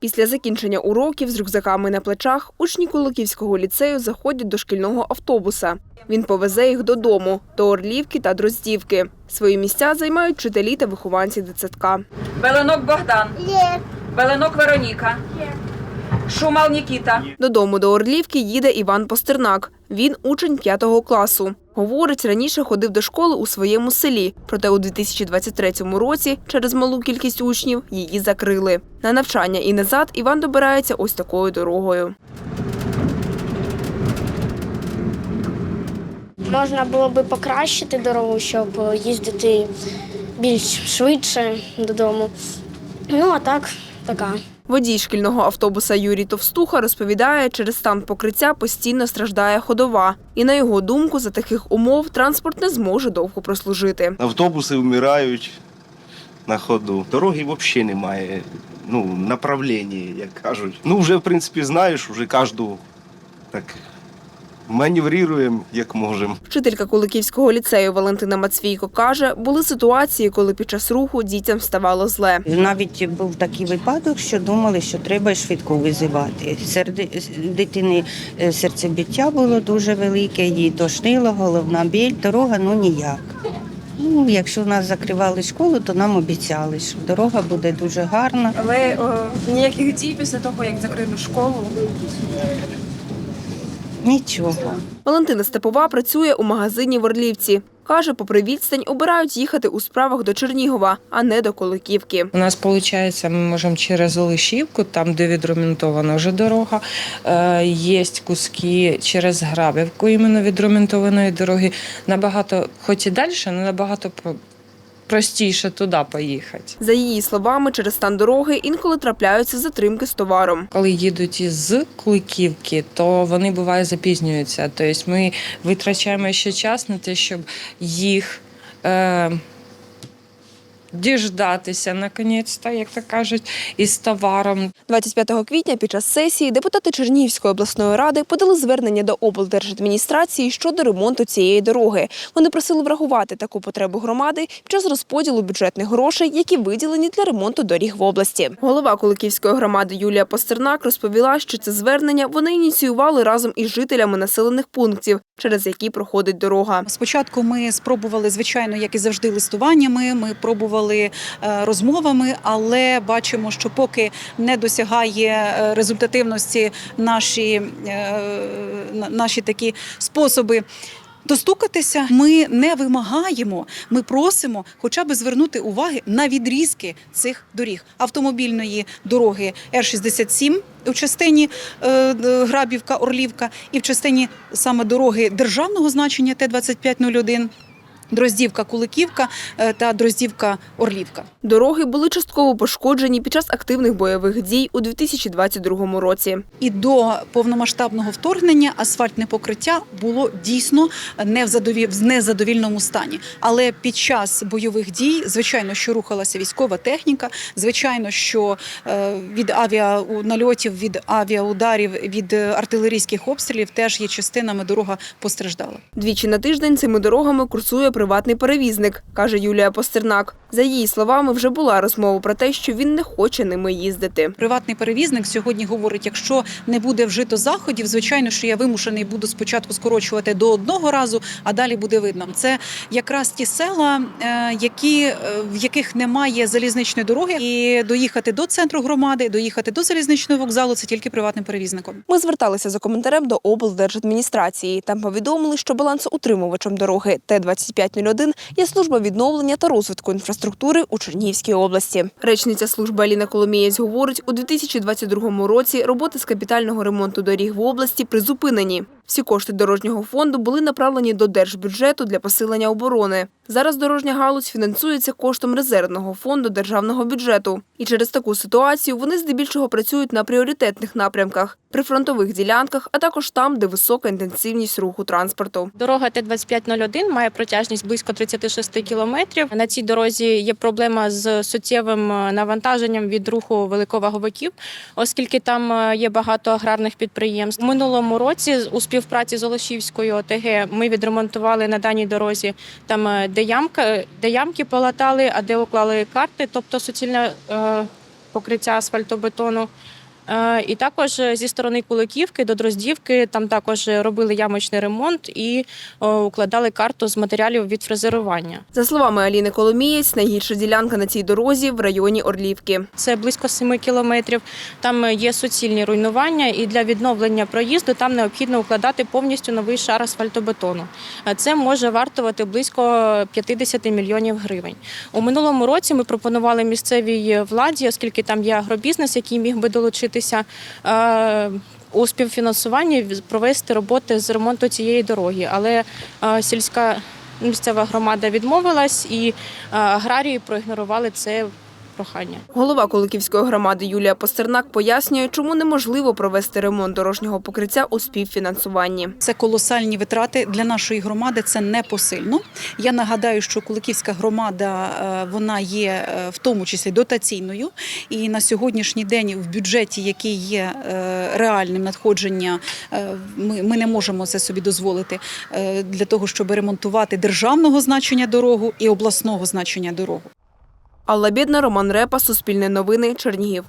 Після закінчення уроків з рюкзаками на плечах учні Куликівського ліцею заходять до шкільного автобуса. Він повезе їх додому, до Орлівки та Дроздівки. Свої місця займають вчителі та вихованці дитсадка. Беленок Богдан. Є. Беленок Вероніка. Шумал Нікіта. Додому до Орлівки їде Іван Постернак. Він учень 5 класу. Говорить, раніше ходив до школи у своєму селі, проте у 2023 році через малу кількість учнів її закрили. На навчання і назад Іван добирається ось такою дорогою. Можна було би покращити дорогу, щоб їздити більш швидше додому. Ну, а так, така. Водій шкільного автобуса Юрій Товстуха розповідає, через стан покриття постійно страждає ходова. І на його думку, за таких умов транспорт не зможе довго прослужити. Автобуси вмирають на ходу. Дороги взагалі немає. Ну, направлення, як кажуть. Ну, вже, в принципі, знаєш, вже кожну так маневруємо, як можемо. Вчителька Куликівського ліцею Валентина Мацвійко каже, були ситуації, коли під час руху дітям ставало зле. Навіть був такий випадок, що думали, що треба швидко визивати. Серед дитини е, серцебиття було дуже велике, їй тошнило, головна біль, дорога ну ніяк. Ну, якщо в нас закривали школу, то нам обіцяли, що дорога буде дуже гарна. Але о, ніяких дій після того, як закрили школу. Нічого. Валентина Степова працює у магазині в Орлівці. Каже, попри відстань обирають їхати у справах до Чернігова, а не до Куликівки. У нас виходить, ми можемо через Олешівку, там де відремонтована вже дорога. Е, Є куски через Грабівку, іменно відремонтованої дороги. Набагато, хоч і далі, але набагато про- простіше туди поїхати. За її словами, через стан дороги інколи трапляються затримки з товаром. Коли їдуть із Кликівки, то вони буває запізнюються. Тобто ми витрачаємо ще час на те, щоб їх. Е, Діждатися наконець-то, як то кажуть, із товаром. 25 квітня під час сесії депутати Чернігівської обласної ради подали звернення до облдержадміністрації щодо ремонту цієї дороги. Вони просили врахувати таку потребу громади під час розподілу бюджетних грошей, які виділені для ремонту доріг в області. Голова Куликівської громади Юлія Пастернак розповіла, що це звернення вони ініціювали разом із жителями населених пунктів, через які проходить дорога. Спочатку ми спробували, звичайно, як і завжди, листуваннями. Ми пробували е, розмовами, але бачимо, що поки не досягає е, результативності наші, е, на- наші такі способи. Достукатися ми не вимагаємо, ми просимо хоча б звернути уваги на відрізки цих доріг автомобільної дороги Р-67 у частині е, Грабівка, Орлівка і в частині саме дороги державного значення Т-2501, Дроздівка, Куликівка е, та Дроздівка, Орлівка. Дороги були частково пошкоджені під час активних бойових дій у 2022 році. І до повномасштабного вторгнення асфальтне покриття було дійсно не в задові- в незадовільному стані. Але під час бойових дій, звичайно, що рухалася військова техніка, звичайно, що е, від авіанальотів, від авіаударів, від артилерійських обстрілів теж є частинами дорога постраждала. Двічі на тиждень цими дорогами курсує приватний перевізник, каже Юлія Постернак. За її словами, вже була розмова про те, що він не хоче ними їздити. Приватний перевізник сьогодні говорить: якщо не буде вжито заходів, звичайно, що я вимушений буду спочатку скорочувати до одного разу, а далі буде видно. Це якраз ті села, е, які е, в яких немає залізничної дороги, і доїхати до центру громади, доїхати до залізничного вокзалу це тільки приватним перевізником. Ми зверталися за коментарем до облдержадміністрації. Там повідомили, що балансоутримувачем дороги Т-2501 є служба відновлення та розвитку інфраструктури у Чернігівській області. Речниця служби Аліна Коломієць говорить, у 2022 році роботи з капітального ремонту доріг в області призупинені. Всі кошти дорожнього фонду були направлені до держбюджету для посилення оборони. Зараз дорожня галузь фінансується коштом резервного фонду державного бюджету. І через таку ситуацію вони здебільшого працюють на пріоритетних напрямках, прифронтових ділянках, а також там, де висока інтенсивність руху транспорту. Дорога Т-2501 має протяжність близько 36 кілометрів. На цій дорозі є проблема з суттєвим е, навантаженням від руху великоваговиків, оскільки там е, є багато аграрних підприємств. У минулому році у співпраці з Олешівською ОТГ ми відремонтували на даній дорозі там, е, де ямка, де ямки полатали, а де уклали карти, тобто суцільне е, покриття асфальтобетону. Е, І також е, зі сторони Куликівки до Дроздівки там також робили ямочний ремонт і е, укладали карту з матеріалів від фрезерування. За словами Аліни Коломієць, найгірша ділянка на цій дорозі в районі Орлівки. Це близько 7 кілометрів. Там е, є суцільні руйнування, і для відновлення проїзду там необхідно укладати повністю новий шар асфальтобетону. Е, Це може вартувати близько 50 мільйонів гривень. У минулому році ми пропонували місцевій владі, оскільки там є агробізнес, який міг би долучитися. Е, У співфінансуванні провести роботи з ремонту цієї дороги, але е, сільська місцева громада відмовилась і е, аграрії проігнорували це прохання. Голова Куликівської громади Юлія Постернак пояснює, чому неможливо провести ремонт дорожнього покриття у співфінансуванні. Це колосальні витрати для нашої громади. Це непосильно. Я нагадаю, що Куликівська громада е, вона є е, в тому числі дотаційною. І на сьогоднішній день в бюджеті, який є е, реальним надходження, ми, ми не можемо це собі дозволити для того, щоб ремонтувати державного значення дорогу і обласного значення дорогу. Алла Бідна, Роман Репа, Суспільне новини, Чернігів.